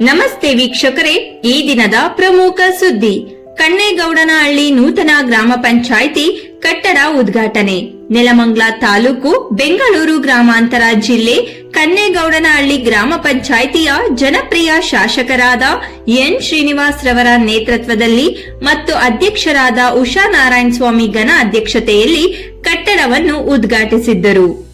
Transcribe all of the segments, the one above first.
ನಮಸ್ತೆ ವೀಕ್ಷಕರೇ, ಈ ದಿನದ ಪ್ರಮುಖ ಸುದ್ದಿ. ಕಣ್ಣೇಗೌಡನಹಳ್ಳಿ ನೂತನ ಗ್ರಾಮ ಪಂಚಾಯಿತಿ ಕಟ್ಟಡ ಉದ್ಘಾಟನೆ. ನೆಲಮಂಗ್ಲ ತಾಲೂಕು ಬೆಂಗಳೂರು ಗ್ರಾಮಾಂತರ ಜಿಲ್ಲೆ ಕನ್ನೇಗೌಡನಹಳ್ಳಿ ಗ್ರಾಮ ಪಂಚಾಯಿತಿಯ ಜನಪ್ರಿಯ ಶಾಸಕರಾದ ಎನ್ ಶ್ರೀನಿವಾಸ್ ರವರ ನೇತೃತ್ವದಲ್ಲಿ ಮತ್ತು ಅಧ್ಯಕ್ಷರಾದ ಉಷಾ ನಾರಾಯಣ ಸ್ವಾಮಿ ಘನ ಅಧ್ಯಕ್ಷತೆಯಲ್ಲಿ ಕಟ್ಟಡವನ್ನು ಉದ್ಘಾಟಿಸಿದ್ದರು.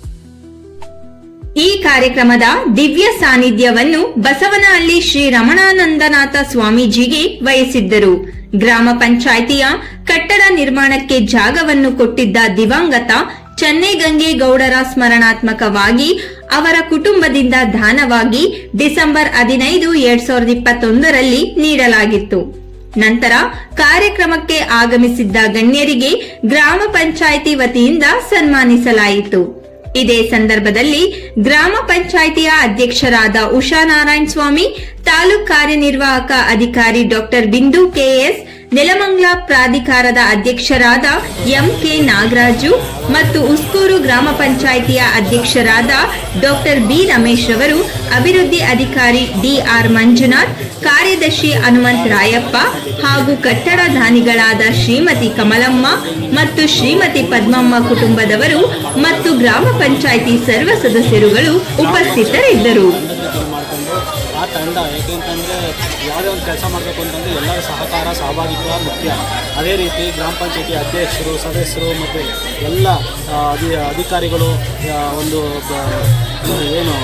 ಈ ಕಾರ್ಯಕ್ರಮದ ದಿವ್ಯ ಸಾನ್ನಿಧ್ಯವನ್ನು ಬಸವನಹಳ್ಳಿ ಶ್ರೀ ರಮಣಾನಂದನಾಥ ಸ್ವಾಮೀಜಿಗೆ ವಹಿಸಿದ್ದರು. ಗ್ರಾಮ ಪಂಚಾಯಿತಿಯ ಕಟ್ಟಡ ನಿರ್ಮಾಣಕ್ಕೆ ಜಾಗವನ್ನು ಕೊಟ್ಟಿದ್ದ ದಿವಂಗತ ಚನ್ನೇಗಂಗೇಗೌಡರ ಸ್ಮರಣಾತ್ಮಕವಾಗಿ ಅವರ ಕುಟುಂಬದಿಂದ ದಾನವಾಗಿ ಡಿಸೆಂಬರ್ ಹದಿನೈದು ಎರಡ್ ಸಾವಿರದ ಇಪ್ಪತ್ತೊಂದರಲ್ಲಿ ನೀಡಲಾಗಿತ್ತು. ನಂತರ ಕಾರ್ಯಕ್ರಮಕ್ಕೆ ಆಗಮಿಸಿದ್ದ ಗಣ್ಯರಿಗೆ ಗ್ರಾಮ ಪಂಚಾಯಿತಿ ವತಿಯಿಂದ ಸನ್ಮಾನಿಸಲಾಯಿತು. ಇದೇ ಸಂದರ್ಭದಲ್ಲಿ ಗ್ರಾಮ ಪಂಚಾಯಿತಿಯ ಅಧ್ಯಕ್ಷರಾದ ಉಷಾ ನಾರಾಯಣ ಸ್ವಾಮಿ, ತಾಲೂಕ್ ಕಾರ್ಯನಿರ್ವಾಹಕ ಅಧಿಕಾರಿ ಡಾಕ್ಟರ್ ಬಿಂದು ಕೆಎಸ್, ನೆಲಮಂಗ್ಲ ಪ್ರಾಧಿಕಾರದ ಅಧ್ಯಕ್ಷರಾದ ಎಂಕೆ ನಾಗರಾಜು ಮತ್ತು ಗ್ರಾಮ ಪಂಚಾಯಿತಿಯ ಅಧ್ಯಕ್ಷರಾದ ಡಾಕ್ಟರ್ ಬಿ ರಮೇಶ್ ಅವರು, ಅಭಿವೃದ್ಧಿ ಅಧಿಕಾರಿ ಡಿಆರ್ ಮಂಜುನಾಥ್, ಕಾರ್ಯದರ್ಶಿ ಹನುಮಂತ್ ರಾಯಪ್ಪ ಹಾಗೂ ಕಟ್ಟಡ ದಾನಿಗಳಾದ ಶ್ರೀಮತಿ ಕಮಲಮ್ಮ ಮತ್ತು ಶ್ರೀಮತಿ ಪದ್ಮಮ್ಮ ಕುಟುಂಬದವರು ಮತ್ತು ಗ್ರಾಮ ಪಂಚಾಯಿತಿ ಸರ್ವ ಸದಸ್ಯರುಗಳು ಉಪಸ್ಥಿತರಿದ್ದರು. ಯಾವುದೇ ಒಂದು ಕೆಲಸ ಮಾಡಬೇಕು ಅಂತಂದರೆ ಎಲ್ಲರ ಸಹಕಾರ, ಸಹಭಾಗಿತ್ವ ಮುಖ್ಯ. ಅದೇ ರೀತಿ ಗ್ರಾಮ ಪಂಚಾಯತಿ ಅಧ್ಯಕ್ಷರು, ಸದಸ್ಯರು ಮತ್ತು ಎಲ್ಲ ಅಧಿ, ಅಧಿಕಾರಿಗಳು ಒಂದು ಏನು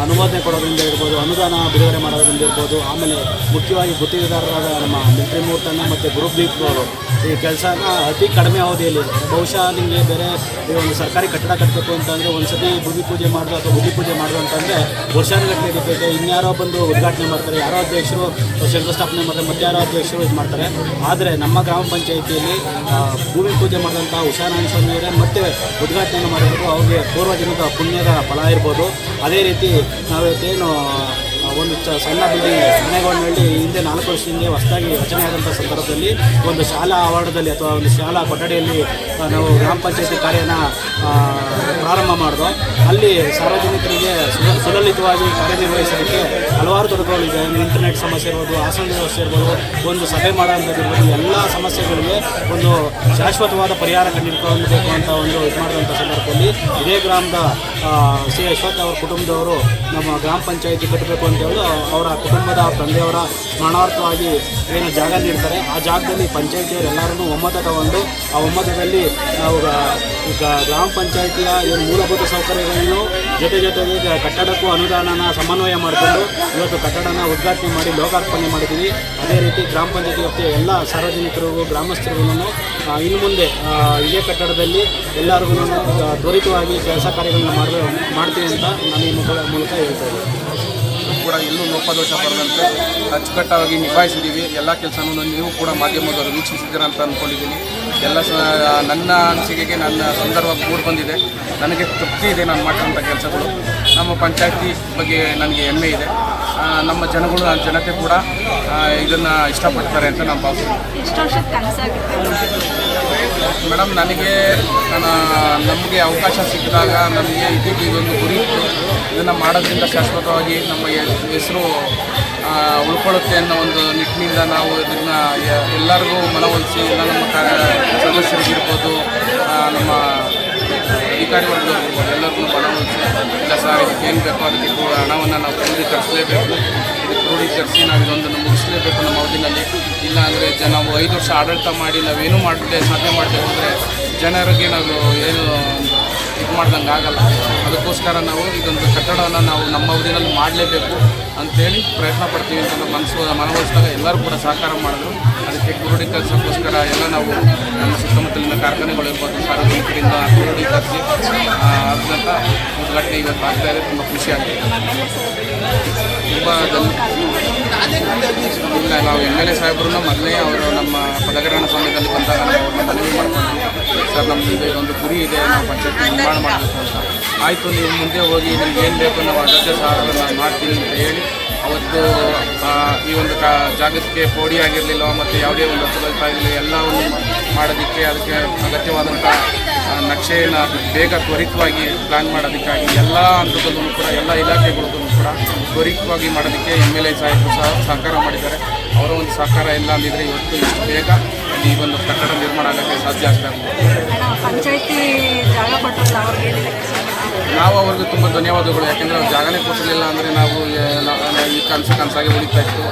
ಅನುಮೋದನೆ ಕೊಡೋದ್ರಿಂದ ಇರ್ಬೋದು, ಅನುದಾನ ಬಿಡುಗಡೆ ಮಾಡೋದ್ರಿಂದ ಇರ್ಬೋದು, ಆಮೇಲೆ ಮುಖ್ಯವಾಗಿ ಗುತ್ತಿಗೆದಾರರಾದ ನಮ್ಮ ಮಿಲ್ಟ್ರಿ ಮೂರ್ತನ ಮತ್ತು ಗುರುದೀಪ್ ಅವರು ಈ ಕೆಲಸ ಅತಿ ಕಡಿಮೆ ಅವಧಿಯಲ್ಲಿ. ಬಹುಶಃ ನಿಮಗೆ ಬೇರೆ ಈ ಒಂದು ಸರ್ಕಾರಿ ಕಟ್ಟಡ ಕಟ್ಟಬೇಕು ಅಂತಂದರೆ ಒಂದು ಸತಿ ಭೂಮಿ ಪೂಜೆ ಮಾಡೋದು ಅಥವಾ ಭೂಮಿ ಪೂಜೆ ಮಾಡೋದು ಅಂತಂದರೆ ವರ್ಷಾನುಗಟ್ಟಲೆ ಇರ್ತೈತೆ. ಇನ್ಯಾರೋ ಬಂದು ಉದ್ಘಾಟನೆ ಮಾಡ್ತಾರೆ. ಯಾರೋ ಅಧ್ಯಕ್ಷರು ಶಂಕುಸ್ಥಾಪನೆ ಮಾಡ್ತಾರೆ, ಮತ್ತೆ ಯಾರೋ ಅಧ್ಯಕ್ಷರು ಇದು ಮಾಡ್ತಾರೆ. ಆದರೆ ನಮ್ಮ ಗ್ರಾಮ ಪಂಚಾಯಿತಿಯಲ್ಲಿ ಭೂಮಿ ಪೂಜೆ ಮಾಡಿದಂಥ ಉಷಾರಾಯಣ ಸ್ವಾಮಿ ಅವರೇ ಮತ್ತೆ ಉದ್ಘಾಟನೆ ಮಾಡಿರೋದು ಅವ್ರಿಗೆ ಪೂರ್ವಜನದ ಪುಣ್ಯದ ಫಲ ಇರ್ಬೋದು. ಅದೇ ರೀತಿ ನಾವೇನು ಒಂದು ಚ ಸಣ್ಣ ಬಿಲ್ಡಿಂಗ್ ಮನೆಗಳಲ್ಲಿ ಹಿಂದೆ ನಾಲ್ಕು ವರ್ಷ ಹಿಂದೆ ಹೊಸದಾಗಿ ರಚನೆ ಆದಂಥ ಸಂದರ್ಭದಲ್ಲಿ ಒಂದು ಶಾಲಾ ಆವರಣದಲ್ಲಿ ಅಥವಾ ಒಂದು ಶಾಲಾ ಕೊಠಡಿಯಲ್ಲಿ ನಾವು ಗ್ರಾಮ ಪಂಚಾಯತಿ ಕಾರ್ಯನ ಪ್ರಾರಂಭ ಮಾಡಿದ್ವು ಅಲ್ಲಿ ಸಾರ್ವಜನಿಕರಿಗೆ ಸುಲ, ಸುಲಲಿತವಾಗಿ ಕಾರ್ಯನಿರ್ವಹಿಸೋದಕ್ಕೆ ಹಲವಾರು ತೊಡಕುಗಳಿದೆ ಇಂಟರ್ನೆಟ್ ಸಮಸ್ಯೆ ಇರ್ಬೋದು, ಆಸನ ವ್ಯವಸ್ಥೆ ಇರ್ಬೋದು, ಒಂದು ಸಭೆ ಮಾಡೋದಿರ್ಬೋದು ಎಲ್ಲ ಸಮಸ್ಯೆಗಳಿಗೆ ಒಂದು ಶಾಶ್ವತವಾದ ಪರಿಹಾರ ಕಂಡುಕೊಳ್ಳಬೇಕು ಅಂತ ಒಂದು ಇದು ಮಾಡಿದಂಥ ಸಂದರ್ಭದಲ್ಲಿ ಇದೇ ಗ್ರಾಮದ ಶ್ರೀ ಅಶ್ವಥ್ ಅವರ ಕುಟುಂಬದವರು ನಮ್ಮ ಗ್ರಾಮ ಪಂಚಾಯಿತಿ ಕಟ್ಟಬೇಕು ಅಂತ ಅವರ ಕುಟುಂಬದ ತಂದೆಯವರ ಸ್ಮರಣಾರ್ಥವಾಗಿ ಏನು ಜಾಗ ನೀಡ್ತಾರೆ. ಆ ಜಾಗದಲ್ಲಿ ಪಂಚಾಯಿತಿಯವರು ಎಲ್ಲರೂ ಒಮ್ಮತ ತಗೊಂಡು ಆ ಒಮ್ಮತದಲ್ಲಿ ನಾವು ಗ್ರಾಮ ಪಂಚಾಯಿತಿಯ ಏನು ಮೂಲಭೂತ ಸೌಕರ್ಯಗಳನ್ನು ಜೊತೆ ಜೊತೆಗೆ ಕಟ್ಟಡಕ್ಕೂ ಅನುದಾನನ ಸಮನ್ವಯ ಮಾಡಿಕೊಂಡು ಇವತ್ತು ಕಟ್ಟಡನ ಉದ್ಘಾಟನೆ ಮಾಡಿ ಲೋಕಾರ್ಪಣೆ ಮಾಡಿದ್ದೀವಿ. ಅದೇ ರೀತಿ ಗ್ರಾಮ ಪಂಚಾಯತಿ ವ್ಯಾಪ್ತಿಯ ಎಲ್ಲ ಸಾರ್ವಜನಿಕರಿಗೂ, ಗ್ರಾಮಸ್ಥರಿಗೂ ಇನ್ನು ಮುಂದೆ ಇದೇ ಕಟ್ಟಡದಲ್ಲಿ ಎಲ್ಲರಿಗೂ ತ್ವರಿತವಾಗಿ ಕೆಲಸ ಕಾರ್ಯಗಳನ್ನು ಮಾಡಲು ಮಾಡ್ತೀವಿ ಅಂತ ನಾನು ಈ ಮೂಲಕ ಹೇಳ್ತಾ ಇದ್ದೀನಿ. ಕೂಡ ಎಲ್ಲೂ ಲೋಪದೋಷ ಬರದಂತೆ ಅಚ್ಚುಕಟ್ಟಾಗಿ ನಿಭಾಯಿಸಿದ್ದೀವಿ. ಎಲ್ಲ ಕೆಲಸನೂ ನೀವು ಕೂಡ ಮಾಧ್ಯಮದವರು ವೀಕ್ಷಿಸಿದ್ದೀರ ಅಂತ ಅಂದ್ಕೊಂಡಿದ್ದೀನಿ ಎಲ್ಲ ನನ್ನ ಅನಿಸಿಕೆಗೆ ನನ್ನ ಸಂದರ್ಭ ಕೂಡ ಬಂದಿದೆ. ನನಗೆ ತೃಪ್ತಿ ಇದೆ ನಾನು ಮಾಡಿದಂಥ ಕೆಲಸಗಳು. ನಮ್ಮ ಪಂಚಾಯತಿ ಬಗ್ಗೆ ನನಗೆ ಹೆಮ್ಮೆ ಇದೆ. ನಮ್ಮ ಜನಗಳು ಆ ಜನತೆ ಕೂಡ ಇದನ್ನು ಇಷ್ಟಪಡ್ತಾರೆ ಅಂತ ನಾನು ಭಾವಿಸ್ತೀನಿ. ಎಷ್ಟು ವರ್ಷದ ಕನಸಾಗಿತ್ತು. ಮೇಡಮ್ ನನಗೆ ನನ್ನ ನಮಗೆ ಅವಕಾಶ ಸಿಕ್ಕಿದಾಗ ನಮಗೆ ಇದಕ್ಕೆ ಇದೊಂದು ಗುರಿ ಇದನ್ನು ಮಾಡೋದ್ರಿಂದ ಶಾಶ್ವತವಾಗಿ ನಮ್ಮ ಹೆಸರು ಉಳ್ಕೊಳ್ಳುತ್ತೆ ಅನ್ನೋ ಒಂದು ನಿಟ್ಟಿನಿಂದ ನಾವು ಇದನ್ನು ಎಲ್ಲರಿಗೂ ಮನವೊಲಿಸಿ ಎಲ್ಲ ನಮ್ಮ ಸದಸ್ಯರಿಗಿರ್ಬೋದು ನಮ್ಮ ಅಧಿಕಾರಿಗಳು ಇರ್ಬೋದು ಎಲ್ಲರಿಗೂ ಇಲ್ಲ ಸರ್ ಏನು ಬೇಕೋ ಅದಕ್ಕೆ ಕೂಡ ಹಣವನ್ನು ನಾವು ಕ್ರೋಢೀಕರಿಸಲೇಬೇಕು. ಇದು ಕ್ರೋಢೀಕರಿಸಿ ನಾವು ಇದೊಂದನ್ನು ಮುಗಿಸಲೇಬೇಕು ನಮ್ಮ ಅವಧಿನಲ್ಲಿ. ಇಲ್ಲ ಅಂದರೆ ನಾವು ಐದು ವರ್ಷ ಆಡಳಿತ ಮಾಡಿ ನಾವೇನು ಮಾಡದೆ ಸಾಧನೆ ಮಾಡದೆ ಹೋದರೆ ಜನರಿಗೆ ನಾವು ಏನು ಇದು ಮಾಡ್ದಂಗೆ ಆಗಲ್ಲ. ಅದಕ್ಕೋಸ್ಕರ ನಾವು ಇದೊಂದು ಕಟ್ಟಡವನ್ನು ನಾವು ನಮ್ಮ ಅವಧಿನಲ್ಲಿ ಮಾಡಲೇಬೇಕು ಅಂತೇಳಿ ಪ್ರಯತ್ನ ಪಡ್ತೀವಿ ಅಂತ ಮನಸ್ಸು ಮನವೊಲಿಸಿದಾಗ ಎಲ್ಲರೂ ಕೂಡ ಸಹಕಾರ ಮಾಡಿದ್ರು. ಅದಕ್ಕೆ ಕ್ರೋಢೀಕರಿಸೋಕ್ಕೋಸ್ಕರ ಎಲ್ಲ ನಾವು ನಮ್ಮ ಸುತ್ತಮುತ್ತಲಿನ ಕಾರ್ಖಾನೆಗಳಿರ್ಬೋದು ಸಾರ್ವಜನಿಕರಿಂದ ಕ್ರೋಢೀಕರಿಸಿ ಅದನ್ನ ಉದ್ಘಾಟನೆ ಇವತ್ತು ಆಗ್ತಾ ಇದೆ. ತುಂಬ ಖುಷಿ ಆಗ್ತಿದೆ ತುಂಬ ಇಲ್ಲ, ನಾವು ಎಂ ಎಲ್ ಎ ಸಾಹೇಬ್ರು ಮೊದಲೇ ಅವರು ನಮ್ಮ ಪದಗ್ರಹಣ ಸಮಯದಲ್ಲಿ ಬಂದಾಗ ನಾವು ಮನವಿ ಮಾಡ್ಕೊಂಡ್ವಿ. ಸರ್ ನಮ್ಮದು ಇದು ಇದೊಂದು ಗುರಿ ಇದೆ, ನಾವು ಪಂಚಾಯತ್ ನಿರ್ಮಾಣ ಮಾಡಬೇಕು ಅಂತ. ಆಯಿತು, ನೀವು ಮುಂದೆ ಹೋಗಿ ನಿಮ್ಗೆ ಏನು ಬೇಕು ನಾವು ಅಗತ್ಯ ಸಹ ನಾನು ಮಾಡ್ತೀನಿ ಅಂತ ಹೇಳಿ ಆ, ಈ ಒಂದು ಕಾ ಜಾಗಕ್ಕೆ ಪೋಡಿ ಆಗಿರಲಿಲ್ಲ ಮತ್ತು ಯಾವುದೇ ಒಂದು ಅಸಲತಾ ಇರಲಿ ಎಲ್ಲವನ್ನು ಮಾಡೋದಕ್ಕೆ ಅದಕ್ಕೆ ಅಗತ್ಯವಾದಂಥ ನಕ್ಷೆಯನ್ನು ಬೇಗ ತ್ವರಿತವಾಗಿ ಪ್ಲ್ಯಾನ್ ಮಾಡೋದಕ್ಕಾಗಿ ಎಲ್ಲ ಹಂತದಲ್ಲೂ ಕೂಡ ಎಲ್ಲ ಇಲಾಖೆಗಳಿಗೂ ಕೂಡ ತ್ವರಿತವಾಗಿ ಮಾಡೋದಕ್ಕೆ ಎಂ ಎಲ್ ಎ ಸಾಹೇಬರು ಸಹ ಸಹಕಾರ ಮಾಡಿದ್ದಾರೆ. ಅವರ ಒಂದು ಸಹಕಾರ ಇಲ್ಲ ಅಂದಿದ್ರೆ ಇವತ್ತು ಇಷ್ಟು ಬೇಗ ಈ ಒಂದು ಕಟ್ಟಡ ನಿರ್ಮಾಣ ಆಗೋಕ್ಕೆ ಸಾಧ್ಯ ಆಗ್ತಾ ನಾವು ಅವ್ರಿಗೆ ತುಂಬ ಧನ್ಯವಾದಗಳು. ಯಾಕೆಂದರೆ ಅವ್ರು ಜಾಗನೇ ಕೊಟ್ಟಿರಲಿಲ್ಲ ಅಂದರೆ ನಾವು ಈ ಕನಸು ಕನಸಾಗಿ ಉಳಿತಾ ಇತ್ತು.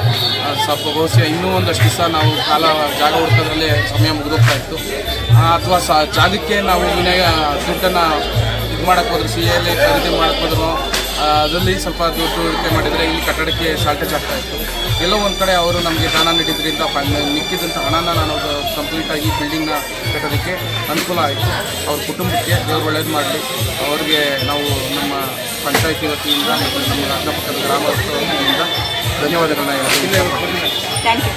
ಸ್ವಲ್ಪ ಬಹುಶಃ ಇನ್ನೂ ಒಂದಷ್ಟು ದಿವಸ ನಾವು ಕಾಲ, ಜಾಗ ಹುಡುಕೋದ್ರಲ್ಲೇ ಸಮಯ ಮುಗಿದೋಗ್ತಾ ಇತ್ತು. ಅಥವಾ ಸ, ಜಾಗಕ್ಕೆ ನಾವು ವಿನಯ, ದುಡ್ಡನ್ನು ಇದು ಮಾಡೋಕ್ಕೆ ಹೋದ್ರು ಸಿ ಎಲ್ಲಿ ಖರೀದಿ ಮಾಡೋಕ್ಕೆ ಹೋದ್ರು. ಅದರಲ್ಲಿ ಸ್ವಲ್ಪ ದುಡ್ಡು ಹೂಡಿಕೆ ಮಾಡಿದರೆ ಇಲ್ಲಿ ಕಟ್ಟಡಕ್ಕೆ ಶಾರ್ಟೇಜ್ ಆಗ್ತಾ ಇತ್ತು. ಎಲ್ಲೋ ಒಂದು ಕಡೆ ಅವರು ನಮಗೆ ದಾನ ನೀಡಿದ್ರಿಂದ ಮಿಕ್ಕಿದಂಥ ಹಣನ ನಾನು ಕಂಪ್ಲೀಟಾಗಿ ಬಿಲ್ಡಿಂಗ್ನ ಕಟ್ಟೋದಕ್ಕೆ ಅನುಕೂಲ ಆಯಿತು. ಅವ್ರ ಕುಟುಂಬಕ್ಕೆ ದೇವ್ರು ಒಳ್ಳೇದು ಮಾಡಲಿ. ಅವ್ರಿಗೆ ನಾವು ನಮ್ಮ ಪಂಚಾಯತಿ ವತಿಯಿಂದ ಮತ್ತು ನಮ್ಮ ಅಕ್ಕಪಕ್ಕದ ಗ್ರಾಮಸ್ಥರ ವತಿಯಿಂದ ಧನ್ಯವಾದಗಳನ್ನ ಹೇಳ್ತೀನಿ. ಥ್ಯಾಂಕ್ ಯು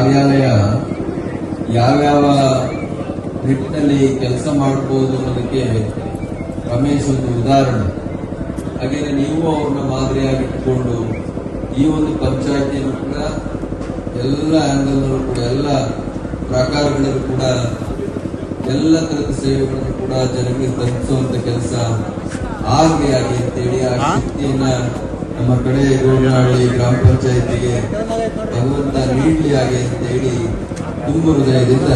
ಕಾರ್ಯಾಲಯ ಯಾವ್ಯಾವ ನಿಟ್ಟಿನಲ್ಲಿ ಕೆಲಸ ಮಾಡಬಹುದು ಅನ್ನೋದಕ್ಕೆ ರಮೇಶ್ ಒಂದು ಉದಾಹರಣೆ. ಹಾಗೆಯೇ ನೀವು ಅವ್ರನ್ನ ಮಾದರಿಯಾಗಿ ಇಟ್ಕೊಂಡು ಈ ಒಂದು ಪಂಚಾಯತಿಯನ್ನು ಕೂಡ ಎಲ್ಲ ಆಂಗಲ್ನಲ್ಲೂ ಕೂಡ ಎಲ್ಲ ಪ್ರಕಾರಗಳಲ್ಲೂ ಕೂಡ ಎಲ್ಲ ತರದ ಸೇವೆಗಳನ್ನು ಕೂಡ ಜನರಿಗೆ ತಲುಪಿಸುವಂತ ಕೆಲಸ ಆಗಲಿ ಆಗಿ ಅಂತೇಳಿ ಆ ಶಕ್ತಿಯನ್ನ ನಮ್ಮ ಕಡೆ ಗೋಡನಹಳ್ಳಿ ಗ್ರಾಮ ಪಂಚಾಯತಿಗೆ ಭಗವಂತ ನೀಡಲಿ ಆಗಿ ಅಂತೇಳಿ ತುಂಬ ಹೃದಯದಿಂದ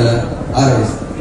ಹಾರೈಸ್ತೀನಿ